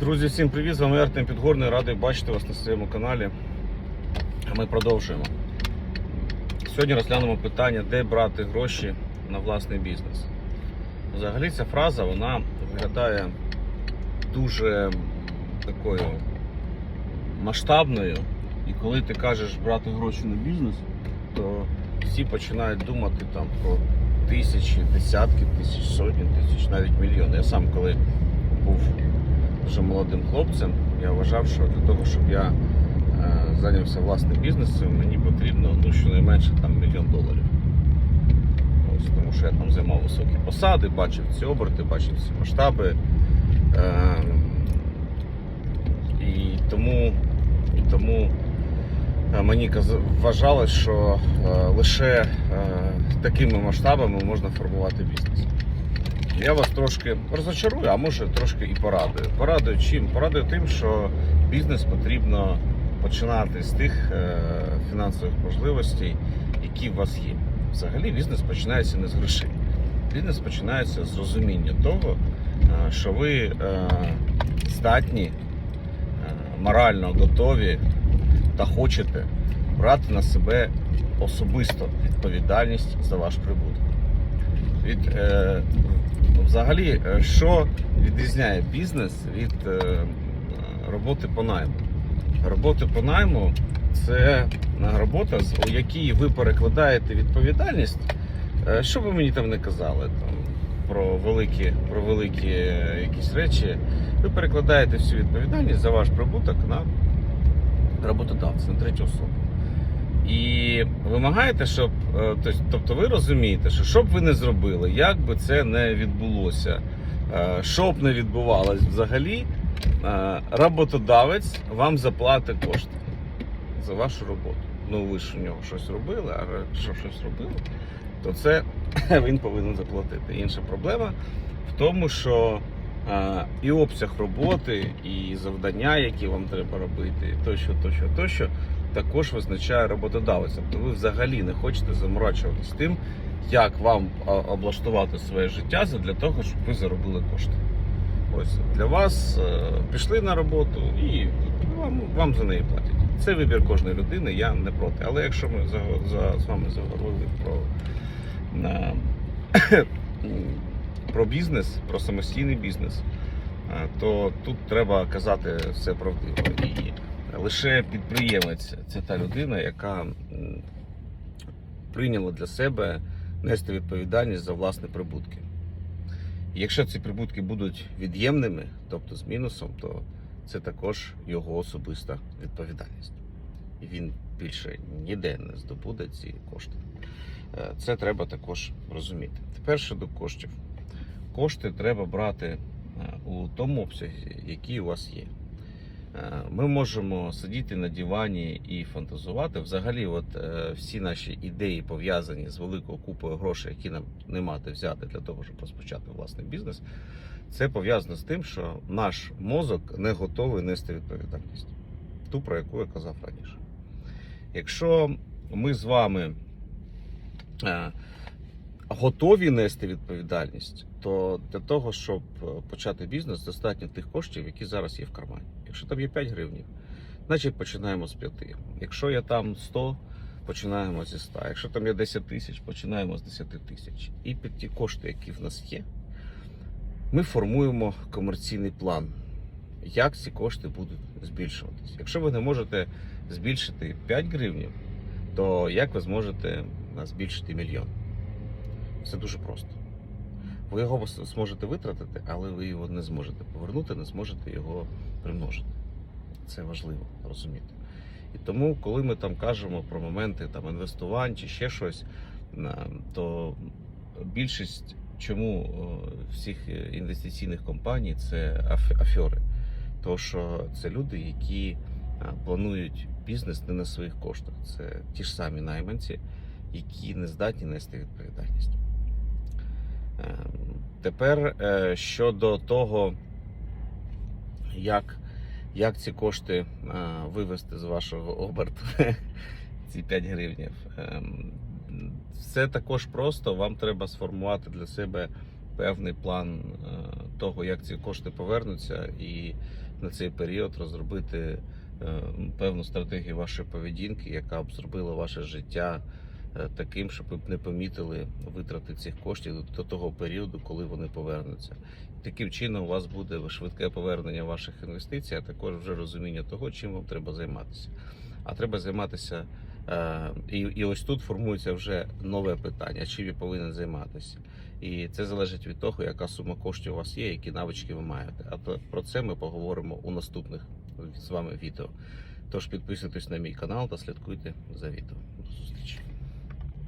Друзі, всім привіт! З вами Артем Підгорний. Радий бачити вас на своєму каналі. Ми продовжуємо. Сьогодні розглянемо питання, де брати гроші на власний бізнес. Взагалі ця фраза вона виглядає дуже такою масштабною. І коли ти кажеш брати гроші на бізнес, то всі починають думати там про тисячі, десятки тисяч, сотні тисяч, навіть мільйони. Я сам коли був дуже молодим хлопцем, я вважав, що для того, щоб я е, зайнявся власним бізнесом, мені потрібно ну, щонайменше там, мільйон доларів. Ось, тому що я там займав високі посади, бачив ці оберти, бачив ці масштаби. Е, і тому, і тому е, мені вважалось, що е, лише такими масштабами можна формувати бізнес. Я вас трошки розочарую, а може трошки і порадую. Порадую чим? Порадую тим, що бізнес потрібно починати з тих е, фінансових можливостей, які у вас є. Взагалі бізнес починається не з грошей. Бізнес починається з розуміння того, е, що ви е, здатні, морально готові та хочете брати на себе особисто відповідальність за ваш прибуток. Від, е, взагалі, е, що відрізняє бізнес від е, роботи по найму? Роботи по найму це робота, у якій ви перекладаєте відповідальність. Що ви мені там не казали там, про великі, про великі якісь речі, ви перекладаєте всю відповідальність за ваш прибуток на роботодавця, на третю особу. І вимагаєте, щоб е, тобто ви розумієте, що що б ви не зробили, як би це не відбулося, е, що б не відбувалось взагалі, е, роботодавець вам заплатить кошти за вашу роботу. Ну ви ж у нього щось робили, а якщо щось робили, то це він повинен заплатити. Інша проблема в тому, що і обсяг роботи, і завдання, які вам треба робити, тощо, тощо, тощо, також визначає роботодавець. Тобто ви взагалі не хочете заморачуватись тим, як вам облаштувати своє життя для того, щоб ви заробили кошти. Ось для вас е, пішли на роботу і вам, вам за неї платять. Це вибір кожної людини, я не проти. Але якщо ми за, за, з вами заговорили про, на, про бізнес, про самостійний бізнес, е, то тут треба казати все правдиво. І лише підприємець це та людина, яка прийняла для себе нести відповідальність за власні прибутки. І Якщо ці прибутки будуть від'ємними, тобто з мінусом, то це також його особиста відповідальність. І він більше ніде не здобуде ці кошти. Е, Це треба також розуміти. Тепер щодо коштів. Кошти треба брати е, у тому обсязі, який у вас є. Е, Ми можемо сидіти на дивані і фантазувати. Взагалі, от е, всі наші ідеї пов'язані з великою купою грошей, які нам не мати взяти для того, щоб розпочати власний бізнес. Це пов'язано з тим, що наш мозок не готовий нести відповідальність, ту, про яку я казав раніше. Якщо ми з вами готові нести відповідальність, то для того, щоб е, почати бізнес, достатньо тих коштів, які зараз є в кармані. Якщо там є 5 гривнів, значить починаємо з 5. Якщо є там 100, починаємо зі 100. Якщо там є 10 тисяч, починаємо з 10 тисяч. І під ті кошти, які в нас є, ми формуємо комерційний план, як ці кошти будуть збільшуватись. Якщо ви не можете збільшити 5 гривнів, то як ви зможете е, збільшити мільйон? Все дуже просто. Ви його зможете витратити, але ви його не зможете повернути, не зможете його примножити. Це важливо розуміти. І тому, коли ми там кажемо про моменти там, інвестувань чи ще щось, е, то більшість чому е, всіх інвестиційних компаній це аф- афьори. Тому що це люди, які е, планують бізнес не на своїх коштах. Це ті ж самі найманці, які не здатні нести відповідальність. Е, Тепер е, щодо того, як, як ці кошти е, вивести з вашого оберту, ці 5 гривнів. Ем, Все також просто. Вам треба сформувати для себе певний план е, того, як ці кошти повернуться, і на цей період розробити певну стратегію вашої поведінки, яка б зробила ваше життя таким, щоб ви не помітили витрати цих коштів до- до того періоду, коли вони повернуться. Таким чином, у вас буде швидке повернення ваших інвестицій, а також вже розуміння того, чим вам треба займатися. А треба займатися. е, І, і ось тут формується вже нове питання, чим я повинен займатися. І це залежить від того, яка сума коштів у вас є, які навички ви маєте. А то про це ми поговоримо у наступних з вами відео. Тож підписуйтесь на мій канал та слідкуйте за відео. До зустрічі.